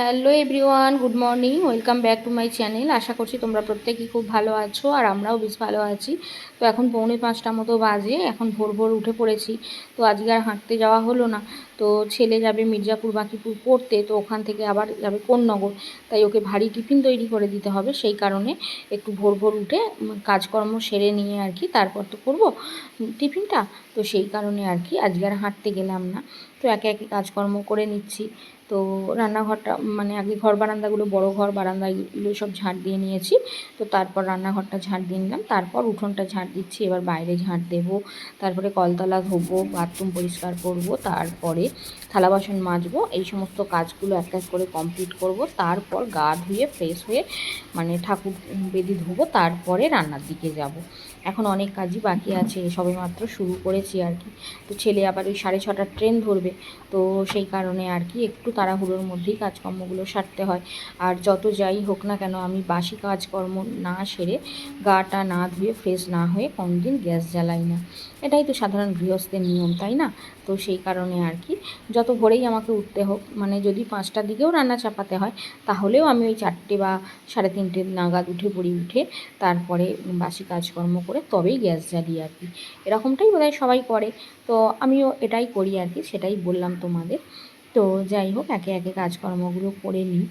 Hello everyone, good morning, welcome back to my channel. আশা করছি তোমরা প্রত্যেকেই খুব ভালো আছো আর আমরাও বেশ ভালো আছি। তো এখন পৌনে পাঁচটা মতো বাজে, এখন ভোর ভোর উঠে পড়েছি। তো আজকে আর হাঁটতে যাওয়া হলো না। তো ছেলে যাবে মির্জাপুর বাকিপুর পড়তে, তো ওখান থেকে আবার যাবে কোন্নগর। তাই ওকে ভারী টিফিন তৈরি করে দিতে হবে, সেই কারণে একটু ভোর ভোর উঠে কাজকর্ম সেরে নিয়ে আর কি তারপর তো করব টিফিনটা। তো সেই কারণে আর কি আজকে আর হাঁটতে গেলাম না। তো একে একে কাজকর্ম করে নিচ্ছি। তো রান্নাঘরটা মানে আগে ঘর বারান্দাগুলো, বড় ঘর বারান্দাগুলো সব ঝাড় দিয়ে নিয়েছি। তো তারপর রান্নাঘরটা ঝাড় দিয়ে নিলাম। তারপর উঠোনটা ঝাড় দিচ্ছি, এবার বাইরে ঝাড় দেবো। তারপরে কলতলা ধোবো, বাথরুম পরিষ্কার করব, তারপরে থালা বাসন মাজবো, এই সমস্ত কাজগুলো এক এক করে কমপ্লিট করব, তারপর গা ধুয়ে ফ্রেশ হয়ে মানে ঠাকুর বেদি ধুবো, তারপরে রান্নার দিকে যাব। এখন অনেক কাজই বাকি আছে, সবেমাত্র শুরু করেছি আর কি। তো ছেলে আবার ওই সাড়ে ছটার ট্রেন ধরবে, তো সেই কারণে আর কি একটু তাড়াহুড়োর মধ্যেই কাজকর্মগুলো সারতে হয়। আর যত যাই হোক না কেন, আমি বাসি কাজকর্ম না সেরে গাটা না ধুয়ে ফ্রেশ না হয়ে কোনোদিন গ্যাস জ্বালাই না। এটাই তো সাধারণ গৃহস্থের নিয়ম, তাই না? তো সেই কারণে আর কি যত ভোরেই আমাকে উঠতে হোক মানে যদি পাঁচটার দিকেও রান্না চাপাতে হয়, তাহলেও আমি ওই চারটে বা সাড়ে তিনটে নাগাদ উঠে পড়ি উঠে তারপরে বাসি কাজকর্ম করে তবেই গ্যাস জ্বালিয়ে আর কি। এরকমটাই বোধহয় সবাই করে। তো আমিও এটাই করি আর কি, সেটাই বললাম তোমাদের। তো যাই হোক, একে একে কাজকর্মগুলো করে নিই।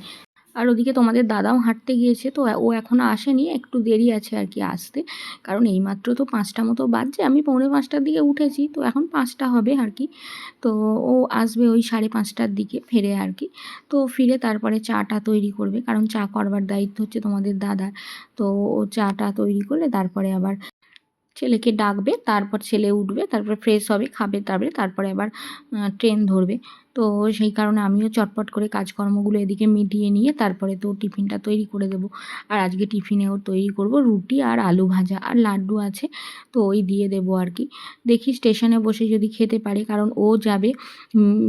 আর ওদিকে তোমাদের দাদাও হাঁটতে গিয়েছে, তো ও এখনও আসেনি, একটু দেরি আছে আর কি আসতে। কারণ এইমাত্র তো পাঁচটা মতো বাজছে, আমি পৌনে পাঁচটার দিকে উঠেছি, তো এখন পাঁচটা হবে আর কি। তো ও আসবে ওই সাড়ে পাঁচটার দিকে ফিরে আর কি। তো ফিরে তারপরে চাটা তৈরি করবে, কারণ চা করবার দায়িত্ব হচ্ছে তোমাদের দাদার। তো ও চাটা তৈরি করলে তারপরে আবার ছেলেকে ডাকবে তারপর ছেলে উঠবে তারপর ফ্রেশ হবে খাবে তারপরে তারপরে আবার ট্রেন ধরবে। তো সেই কারণে আমিও চটপট করে কাজকর্মগুলো এদিকে মিটিয়ে নিয়ে তারপরে তো টিফিনটা তৈরি করে দেবো। আর আজকে টিফিনেও তৈরি করব রুটি আর আলু ভাজা আর লাড্ডু আছে, তো ওই দিয়ে দেবো আর কি। দেখি স্টেশনে বসে যদি খেতে পারে, কারণ ও যাবে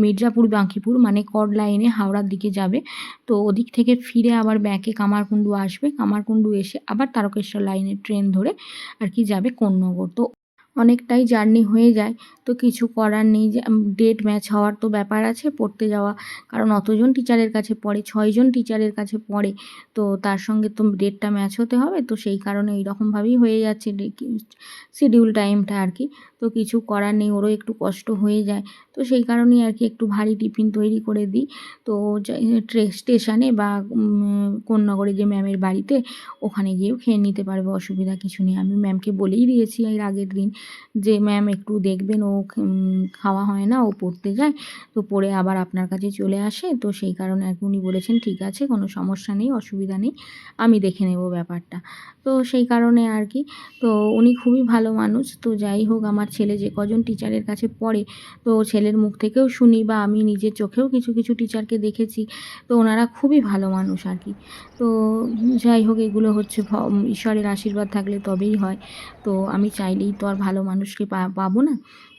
মির্জাপুর, বাঁকিপুর মানে কড লাইনে হাওড়ার দিকে যাবে। তো ওদিক থেকে ফিরে আবার ব্যাকে কামারকুণ্ডু আসবে। কামারকুণ্ডু এসে আবার তারকেশ্বর লাইনে ট্রেন ধরে আর কি যাবে কোন্নগর। তো অনেকটাই জার্নি হয়ে যায়। তো কিছু করার নেই ডেট ম্যাচ হওয়ার তো ব্যাপার আছে পড়তে যাওয়া। কারণ অতজন টিচারের কাছে পড়ে ছয়জন টিচারের কাছে পড়ে। তো তার সঙ্গে তো ডেটটা ম্যাচ হতে হবে। তো সেই কারণে এইরকমভাবেই হয়ে যাচ্ছে শিডিউল টাইমটা আর কি তো কিছু করার নেই ওরও একটু কষ্ট হয়ে যায়। তো সেই কারণেই আর কি একটু ভারী টিফিন তৈরি করে দিই। তো ট্রে- স্টেশনে বা উম, কোন্নগরে যে ম্যামের বাড়িতে ওখানে গিয়েও খেয়ে নিতে পারবে অসুবিধা কিছু নেই। আমি ম্যামকে বলেই দিয়েছি এর আগের দিন। যে ম্যাম একটু দেখবেন, ও খাওয়া হয় না, ও পড়তে যায়, তো পড়ে আবার আপনার কাছে চলে আসে, তো সেই কারণে আর উনি বলেছেন, ঠিক আছে, কোনো সমস্যা নেই, অসুবিধা নেই, আমি দেখে নেব ব্যাপারটা। তো সেই কারণে আর কি, তো উনি খুবই ভালো মানুষ, তো যাই হোক, আমার ছেলে যে কজন টিচারের কাছে পড়ে, তো ছেলের মুখ থেকেও শুনি বা আমি নিজের চোখেও কিছু কিছু টিচারকে দেখেছি, তো ওনারা খুবই ভালো মানুষ আর কি। তো যাই হোক, এগুলো হচ্ছে ঈশ্বরের আশীর্বাদ থাকলে তবেই হয়, তো আমি চাইলেই তো আর ভালো মানুষকে পাবো না।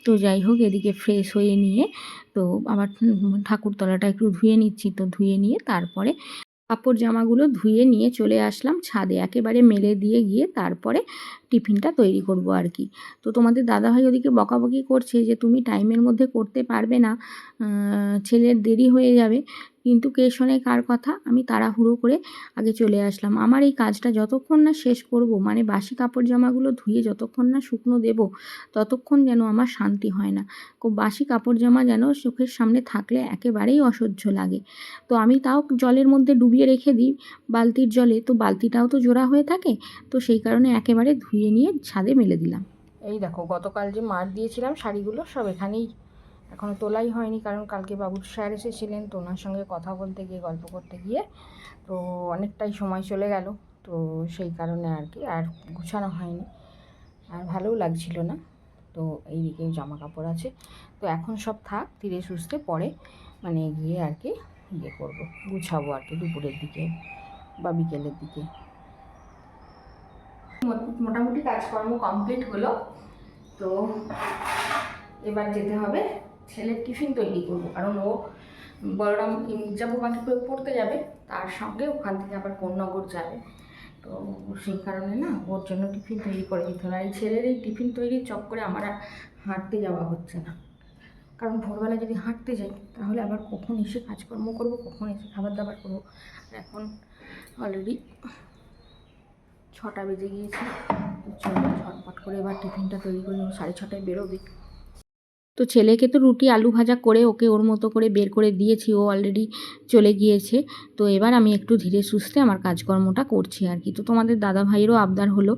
তো যাই হোক, এদিকে ফ্রেশ হয়ে নিয়ে তো আবার ঠাকুরতলাটা একটু ধুয়ে নিচ্ছি তো ধুয়ে নিয়ে তারপরে কাপড় জামাগুলো ধুয়ে নিয়ে চলে আসলাম ছাদে। একেবারে মেলে দিয়ে গিয়ে তারপরে টিফিনটা তৈরি করব আর কি। তো তোমাদের দাদাভাই ওদিকে বকাবকি করছে যে, তুমি টাইমের মধ্যে করতে পারবে না ছেলের দেরি হয়ে যাবে। কিন্তু কে শোনে কার কথা? আমি তাড়াহুড়ো করে আগে চলে আসলাম। আমার এই কাজটা যতক্ষণ না শেষ করব মানে বাসি কাপড় জামাগুলো ধুয়ে যতক্ষণ না শুকনো দেব, ততক্ষণ যেন আমার শান্তি হয় না। বাসি কাপড় জামা যেন চোখের সামনে থাকলে একেবারেই অসহ্য লাগে। তো আমি তাও জলের মধ্যে ডুবিয়ে রেখে দিই বালতির জলে। তো বালতিটাও তো জোড়া হয়ে থাকে, তো সেই কারণে একেবারে ধুয়ে নিয়ে ছাদে মেলে দিলাম। এই দেখো, গতকাল যে মার দিয়েছিলাম শাড়িগুলো, সব এখানেই এখনও তোলাই হয়নি, কারণ কালকে বাবুর স্যার এসেছিলেন তো ওনার সঙ্গে কথা বলতে গিয়ে, গল্প করতে গিয়ে, তো অনেকটাই সময় চলে গেল, তো সেই কারণে আর কি, আর গুছানো হয়নি। আর ভালোও লাগছিল না, তো এইদিকে জামা কাপড় আছে। তো এখন সব থাক, ধীরে সুস্থে পরে মানে গিয়ে আর কি ইয়ে করব, গুছাবো আর কি দুপুরের দিকে বা বিকেলের দিকে। মোটামুটি কাজকর্ম কমপ্লিট হলো। তো এবার যেতে হবে, ছেলের টিফিন তৈরি করব। কারণ ও বলরাম মির্জাপুর বাকি পড়তে যাবে, তার সঙ্গে ওখান থেকে আবার কোন্নগর যাবে। তো সেই কারণে না, ওর জন্য টিফিন তৈরি করে দিতে হবে। আর এই ছেলের এই টিফিন তৈরির চক্করে আমার আর হাঁটতে যাওয়া হচ্ছে না। কারণ ভোরবেলা যদি হাঁটতে যাই, তাহলে আবার কখন এসে কাজকর্ম করব, কখন এসে খাবার দাবার করব? এখন অলরেডি ছটা বেজে গিয়েছে। চলো ঝটপট করে এবার টিফিনটা তৈরি করে সাড়ে ছটায় বেরোবে। তো ছেলেকে তো রুটি, আলু ভাজা করে ওকে ওর মতো করে বের করে দিয়েছি, ও অলরেডি চলে গিয়েছে। তো এবার আমি একটু ধীরে সুস্থে আমার কাজকর্মটা করছি আর কি। তো তোমাদের দাদা ভাইয়েরও আবদার হলো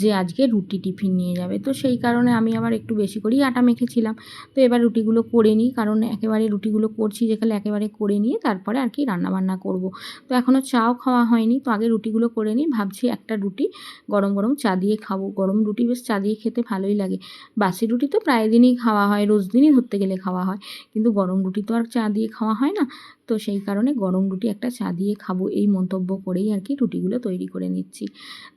যে আজকে রুটি টিফিন নিয়ে যাবে। তো সেই কারণে আমি আবার একটু বেশি করেই আটা মেখেছিলাম। তো এবার রুটিগুলো করে নিই, কারণ একেবারে রুটিগুলো করছি যেখানে একেবারে করে নিয়ে তারপরে আর কি রান্নাবান্না করব। তো এখনও চাও খাওয়া হয়নি, তো আগে রুটিগুলো করে নিই, ভাবছি একটা রুটি গরম গরম চা দিয়ে খাব। গরম রুটি বেশ চা দিয়ে খেতে ভালোই লাগে। বাসি রুটি তো প্রায় দিনই খাওয়া হয় রোজ দিনই ধরতে গেলে খাওয়া হয়। কিন্তু গরম রুটি তো আর চা দিয়ে খাওয়া হয় না। তো সেই কারণে গরম রুটি একটা চা দিয়ে খাব এই মন্তব্য করেই আর কি রুটিগুলো তৈরি করে নিচ্ছি।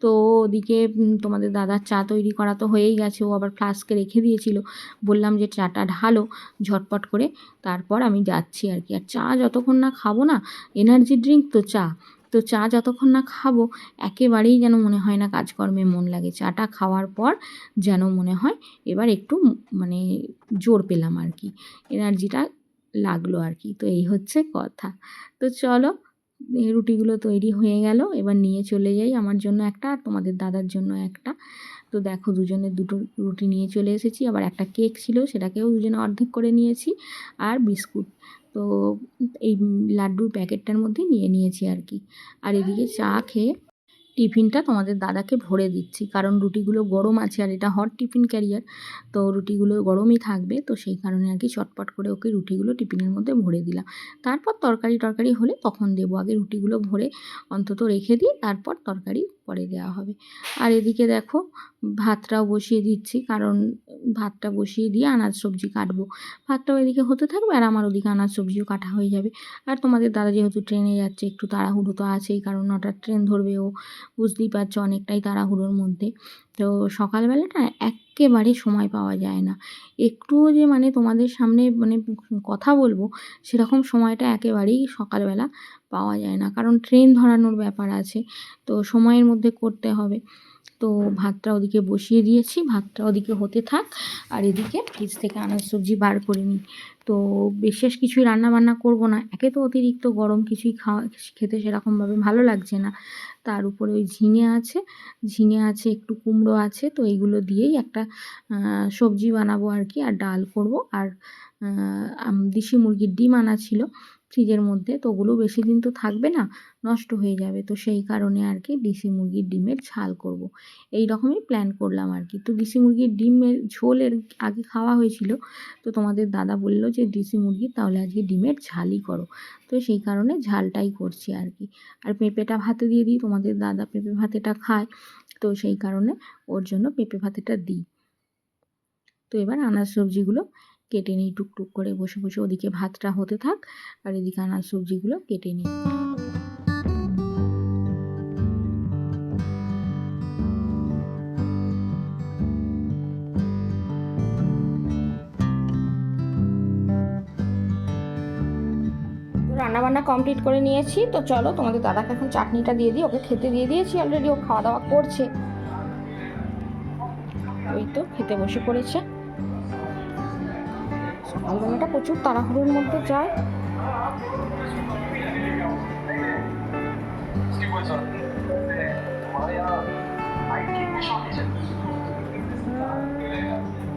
তো ওদিকে তোমাদের দাদার চা তৈরি করা তো হয়েই গেছে। ও আবার ফ্লাস্কে রেখে দিয়েছিল। বললাম যে চাটা ঢালো ঝটপট করে। তারপর আমি যাচ্ছি আর কি। আর চা যতক্ষণ না খাব না এনার্জি ড্রিঙ্ক তো চা। তো চা যতক্ষণ না খাব, একেবারেই যেন মনে হয় না কাজকর্মে মন লাগে। চাটা খাওয়ার পর যেন মনে হয় এবার একটু মানে জোর পেলাম আর কি। এনার্জিটা লাগল আর কি। তো এই হচ্ছে কথা। তো চলো রুটিগুলো তৈরি হয়ে গেল। এবার নিয়ে চলে যাই। আমার জন্য একটা আর তোমাদের দাদার জন্য একটা। তো দেখো দুজনের দুটো রুটি নিয়ে চলে এসেছি। আবার একটা কেক ছিল, সেটাকেও দুজনে অর্ধেক করে নিয়েছি। আর বিস্কুট। তো এই লাড্ডুর প্যাকেটটার মধ্যে নিয়ে নিয়েছি আর কি। আর এদিকে চা খেয়ে টিফিনটা তোমাদের দাদাকে ভরে দিচ্ছি, কারণ রুটিগুলো গরম আছে আর এটা হট টিফিন ক্যারিয়ার। তো রুটিগুলো গরমই থাকবে, তো সেই কারণে আর কি চটপট করে ওকে রুটিগুলো টিফিনের মধ্যে ভরে দিলাম। তারপর তরকারি টরকারি হলে তখন দেবো, আগে রুটিগুলো ভরে অন্তত রেখে দিই তারপর তরকারি পরে দেওয়া হবে। আর এদিকে দেখো, ভাতটাও বসিয়ে দিচ্ছি, কারণ ভাতটা বসিয়ে দিয়ে আনাজ সবজি কাটবো। ভাতটাও এদিকে হতে থাকবে আর আমার ওদিকে আনাজ সবজিও কাটা হয়ে যাবে। আর তোমাদের দাদা যেহেতু ট্রেনে যাচ্ছে, একটু তাড়াহুড়ো তো আছেই, কারণ নটার ট্রেন ধরবে ও, বুঝতেই পারছ অনেকটাই তাড়াহুড়োর মধ্যে। তো সকালবেলাটা একেবারে সময় পাওয়া যায় না। একটুও যে মানে তোমাদের সামনে মানে কথা বলব, সেরকম সময়টা একেবারেই সকালবেলা পাওয়া যায় না। কারণ ট্রেন ধরানোর ব্যাপার আছে, তো সময়ের মধ্যে করতে হবে। তো ভাতটা ওদিকে বসিয়ে দিয়েছি, ভাতটা ওদিকে হতে থাক। আর এদিকে ফ্রিজ থেকে আনাজ সবজি বার করে নিই। তো বিশেষ কিছুই রান্না বান্না করব না, একে তো অতিরিক্ত গরম কিছুই খাওয়া, খেতে সেরকমভাবে ভালো লাগছে না। তার উপরে ওই ঝিঙে আছে ঝিঙে আছে, একটু কুমড়ো আছে, তো এইগুলো দিয়েই একটা সবজি বানাবো আর কি, আর ডাল করব। আর দেশি মুরগির ডিম আনা ছিল। ফ্রিজের মধ্যে, তো ওগুলো বেশি দিন তো থাকবে না, নষ্ট হয়ে যাবে। তো সেই কারণে আর কি দেশি মুরগির ডিমের ঝাল করব। এই রকমই প্ল্যান করলাম আর কি। তো দেশি মুরগির ডিমের ঝোলের আগে খাওয়া হয়েছিল। তো তোমাদের দাদা বলল যে, দেশি মুরগি, তাহলে আজকে ডিমের ঝালই করো। তো সেই কারণে ঝালটাই করছি আর কি। আর পেঁপেটা ভাতে দিয়ে দিই, তোমাদের দাদা পেঁপে ভাতেটা খায়, তো সেই কারণে ওর জন্য পেঁপে ভাতেটা দিই। তো এবার আনাজ সবজিগুলো কেটে নিই টুকটুক করে, বসে বসে ওদিকে ভাতটা হতে থাক আর এদিকে আনাজ সবজিগুলো কেটে নিই। রান্নাবান্না কমপ্লিট করে নিয়েছি। তো চলো তোমাদের দাদাকে এখন চাটনিটা দিয়ে দিই, ওকে খেতে দিয়ে দিয়েছি অলরেডি ও খাওয়া দাওয়া করছে। ওই তো খেতে বসে পড়েছে। সকালবেলাটা প্রচুর তাড়াহুড়োর মধ্যে যায়।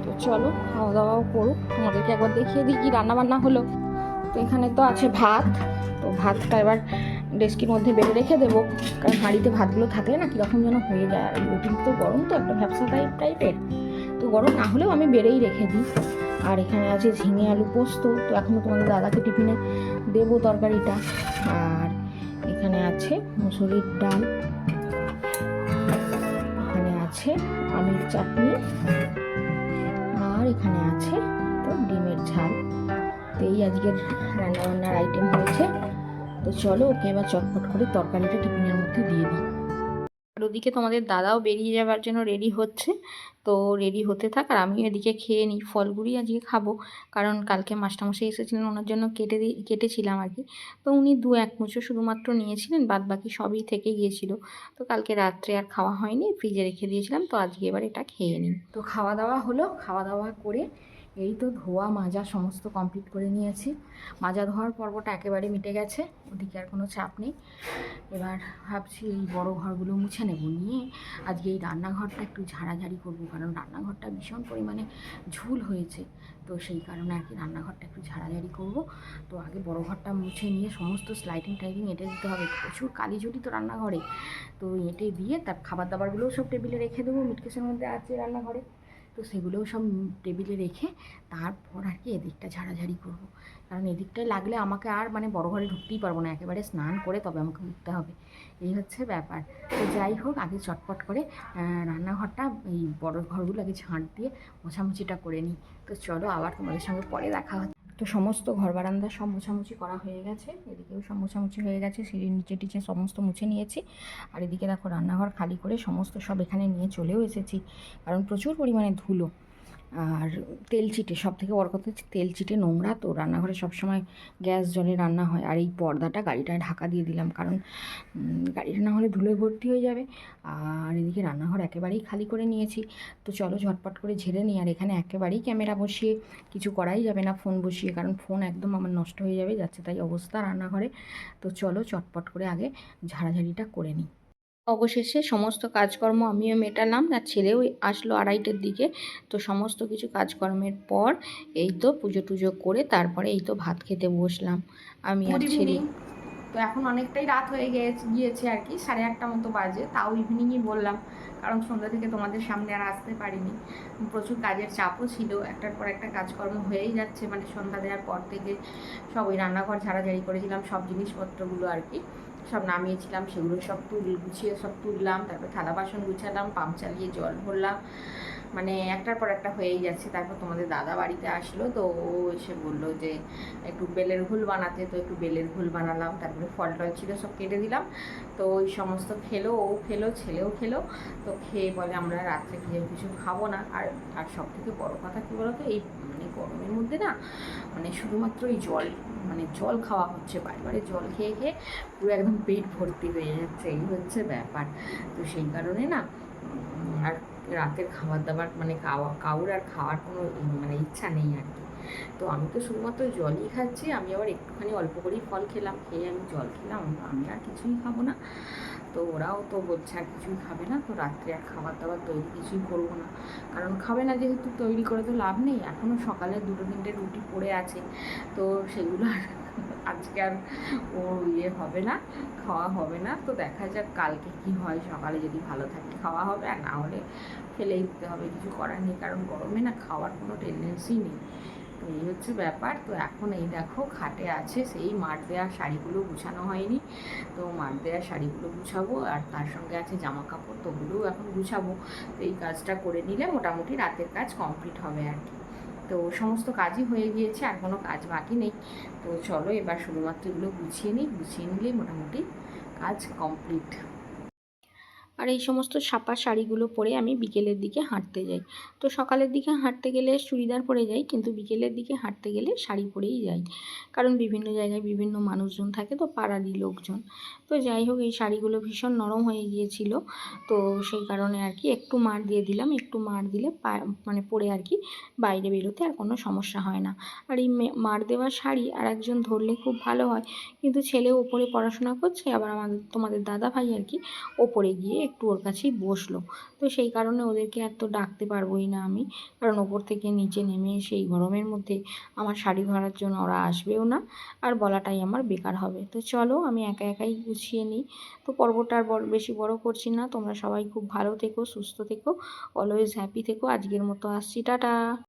তো চলো খাওয়া দাওয়াও করুক। তোমাদেরকে একবার দেখিয়ে দিই কি রান্না বান্না হলো। তো এখানে তো আছে ভাত। তো ভাতটা এবার ডেস্কির মধ্যে বেড়ে রেখে দেবো। কারণ হাঁড়িতে ভাতগুলো থাকলে না কীরকম যেন হয়ে যায়। আর অতিরিক্ত গরম তো, একটা ব্যবসা টাইপ টাইপের তো গরম না হলেও আমি বেড়েই রেখে দিই। আর এখানে আছে ঝিঙে আলু পোস্ত। তো এখনও তোমাদের দাদাকে টিফিনে দেবো তরকারিটা। আর এখানে আছে মুসুরির ডাল। এখানে আছে আমের চাটনি। আর এখানে আছে তো ডিমের ঝাল। তো এই আজকের রান্নাবান্নার আইটেম হয়েছে। তো চলো ওকে এবার চটপট করে তরকারিটা টিফিনের মধ্যে দিয়ে দিই। আর ওদিকে তোমাদের দাদাও বেরিয়ে যাওয়ার জন্য রেডি হচ্ছে। তো রেডি হতে থাক আর আমি এদিকে খেয়ে নিই ফলগুলি আজকে খাব। কারণ কালকে মাস্টারমশাই এসেছিলেন, ওনার জন্য কেটে দিয়ে কেটেছিলাম আর কি তো উনি দু এক মুচো শুধুমাত্র নিয়েছিলেন বাদ বাকি সবই থেকে গিয়েছিল। তো কালকে রাত্রে আর খাওয়া হয়নি ফ্রিজে রেখে দিয়েছিলাম। তো আজকে এবার এটা খেয়ে নিই। তো খাওয়া দাওয়া হলো, খাওয়া দাওয়া করে এই তো ধোয়া, মাজা সমস্ত কমপ্লিট করে নিয়েছি। মাজা ধোয়ার পর্বটা একেবারে মিটে গেছে, ওদিকে আর কোনো চাপ নেই। এবার ভাবছি এই বড় ঘরগুলো মুছে নেব। নিয়ে আজকে এই রান্নাঘরটা একটু ঝাড়াঝাড়ি করব, কারণ রান্নাঘরটা ভীষণ পরিমাণে ঝুল হয়েছে। তো সেই কারণে আর কি রান্নাঘরটা একটু ঝাড়াঝাড়ি করব। তো আগে বড় ঘরটা মুছে নিয়ে সমস্ত স্লাইডিং টাইডিং এঁটে দিতে হবে। প্রচুর কালি জড়ি তো রান্নাঘরে। তো এঁটে দিয়ে তার খাবার দাবারগুলোও সব টেবিলে রেখে দেবো মিটকেসের মধ্যে আছে রান্নাঘরে। তো সেগুলোও সব টেবিলে রেখে তারপর আর কি এদিকটা ঝাড়াঝাড়ি করব। কারণ এদিকটায় লাগলে আমাকে আর মানে বড় ঘরে ঢুকতেই পারব না, একেবারে স্নান করে তবে আমাকে উঠতে হবে। এই হচ্ছে ব্যাপার। তো যাই হোক, আগে চটপট করে রান্নাঘরটা, এই বড় ঘরগুলো আগে ঝাঁট দিয়ে মোছামুছিটা করে নিই। তো চলো আবার তোমাদের সঙ্গে পরে দেখা হচ্ছে। তো সমস্ত ঘর বারান্দা সব মোছামুছি করা হয়ে গেছে। এদিকেও সব মোছামুছি হয়ে গেছে সিঁড়ির নিচে টিচে সমস্ত মুছে নিয়েছি। আর এদিকে দেখো রান্নাঘর খালি করে সমস্ত সব এখানে নিয়ে চলেও এসেছি। কারণ প্রচুর পরিমাণে ধুলো। আর তেল চিটে সব থেকে বড় কথা হচ্ছে তেল চিটে নোংরা, তো রান্নাঘরে সবসময় গ্যাস জলে রান্না হয়। আর এই পর্দাটা গাড়িটায় ঢাকা দিয়ে দিলাম, কারণ গাড়িটা না হলে ধুলোয় ভর্তি হয়ে যাবে। আর এদিকে রান্নাঘর একেবারেই খালি করে নিয়েছি। তো চলো ঝটপট করে ঝেড়ে নিই, আর এখানে একেবারেই ক্যামেরা বসিয়ে কিছু করাই যাবে না ফোন বসিয়ে, কারণ ফোন একদম আমার নষ্ট হয়ে যাবে, যাচ্ছে তাই অবস্থা রান্নাঘরে। তো চলো চটপট করে আগে ঝাড়াঝাড়িটা করে নিই। অবশেষে সমস্ত কাজকর্ম আমিও মেটালাম আর ছেলেও আসলো আড়াইটের দিকে। তো সমস্ত কিছু কাজকর্মের পর এই তো পুজো টুজো করে তারপরে এই তো ভাত খেতে বসলাম। আমি আর ছেলে তো এখন অনেকটাই রাত হয়ে গিয়েছে গিয়েছে আর কি সাড়ে আটটা মতো বাজে। তাও ইভিনিংই বললাম কারণ সন্ধ্যা থেকে তোমাদের সামনে আর আসতে পারিনি। প্রচুর কাজের চাপও ছিল একটার পর একটা কাজকর্ম হয়েই যাচ্ছে মানে সন্ধ্যা দেওয়ার পর থেকে সব ওই রান্নাঘর ঝাড়াঝাড়ি করেছিলাম সব জিনিসপত্রগুলো আর কি। সব নামিয়েছিলাম, সেগুলো সব তুল, গুছিয়ে সব তুললাম, তারপর থালা বাসন গুছালাম, পাম্প চালিয়ে জল ভরলাম। মানে একটার পর একটা হয়েই যাচ্ছে। তারপর তোমাদের দাদা বাড়িতে আসলো, তো ও এসে বলল যে, একটু বেলের ঘুল বানাতে। তো একটু বেলের ঘুল বানালাম, তারপরে ফল টল ছিল, সব কেটে দিলাম। তো ওই সমস্ত খেলো, ও খেলো, ছেলেও খেলো। তো খেয়ে বলে আমরা রাত্রে খেয়ে কিছু খাব না। আর আর সব থেকে বড়ো কথা কী বলো তো এই মানে গরমের মধ্যে না মানে শুধুমাত্র এই জল মানে জল খাওয়া হচ্ছে বারে জল খেয়ে খেয়ে পুরো একদম পেট ভর্তি হয়ে যাচ্ছে, এই হচ্ছে ব্যাপার। তো সেই কারণে না আর রাতের খাবার দাবার মানে খাওয়া, কাউর আর খাওয়ার কোনো মানে ইচ্ছা নেই আর কি। তো আমি তো শুধুমাত্র জলই খাচ্ছি, আমি আবার একটুখানি অল্প করেই ফল খেলাম, খেয়ে আমি জল খেলাম, আমি আর কিছুই খাব না। তো ওরাও তো বলছে, আর কিছুই খাবে না, তো রাত্রে আর খাবার দাবার তৈরি কিছুই করব না। কারণ খাবে না যেহেতু তৈরি করে তো লাভ নেই এখনও সকালে দুটো তিনটে রুটি পড়ে আছে, তো সেগুলো আর আজকে আর ও ইয়ে হবে না, খাওয়া হবে না, তো দেখা যাক কালকে কি হয়, সকালে যদি ভালো থাকে খাওয়া হবে, আর না হলে ফেলেই দিতে হবে, কিছু করার নেই, কারণ গরমে না খাওয়ার কোনো টেন্ডেন্সি নেই। এই হচ্ছে ব্যাপার। তো এখন এই দেখো খাটে আছে সেই মাঠ দেওয়া শাড়িগুলো গুছানো হয়নি। তো মাঠ দেওয়া শাড়িগুলো গুছাবো আর তার সঙ্গে আছে জামা কাপড় তো ওগুলোও এখন গুছাবো। তো এই কাজটা করে নিলে মোটামুটি রাতের কাজ কমপ্লিট হবে আর কি। তো সমস্ত কাজই হয়ে গিয়েছে, আর কোনো কাজ বাকি নেই। তো চলো এবার শুধুমাত্র এগুলো গুছিয়ে নিই। গুছিয়ে নিলেই মোটামুটি কাজ কমপ্লিট। আর এই সমস্ত সাপা শাড়িগুলো পরে আমি বিকেলের দিকে হাঁটতে যাই। তো সকালের দিকে হাঁটতে গেলে চুড়িদার পরে যাই, কিন্তু বিকেলের দিকে হাঁটতে গেলে শাড়ি পরেই যাই। কারণ বিভিন্ন জায়গায় বিভিন্ন মানুষজন থাকে, তো পাড়ারই লোকজন। তো যাই হোক, এই শাড়িগুলো ভীষণ নরম হয়ে গিয়েছিল। তো সেই কারণে আর কি একটু মার দিয়ে দিলাম, একটু মার দিলে মানে পরে আর কি বাইরে বেরোতে আর কোনো সমস্যা হয় না। আর এই মার দেওয়া শাড়ি আর একজন ধরলে খুব ভালো হয়। কিন্তু ছেলে ওপরে পড়াশোনা করছে, আবার আমাদের, তোমাদের দাদা ভাই আর কি ওপরে গিয়ে একটু ওর কাছেই বসল। তো সেই কারণে ওদেরকে আর তো ডাকতে পারবোই না আমি। কারণ ওপর থেকে নিচে নেমে সেই গরমের মধ্যে আমার শাড়ি ধরার জন্য ওরা আসবেও না। আর বলাটাই আমার বেকার হবে। তো চলো, আমি একা একাই গুছিয়ে নিই। তো পর্বটা আর বেশি বড় করছি না। তোমরা সবাই খুব ভালো থেকো, সুস্থ থেকো অলওয়েজ হ্যাপি থেকো। আজকের মতো আসছি, টাটা!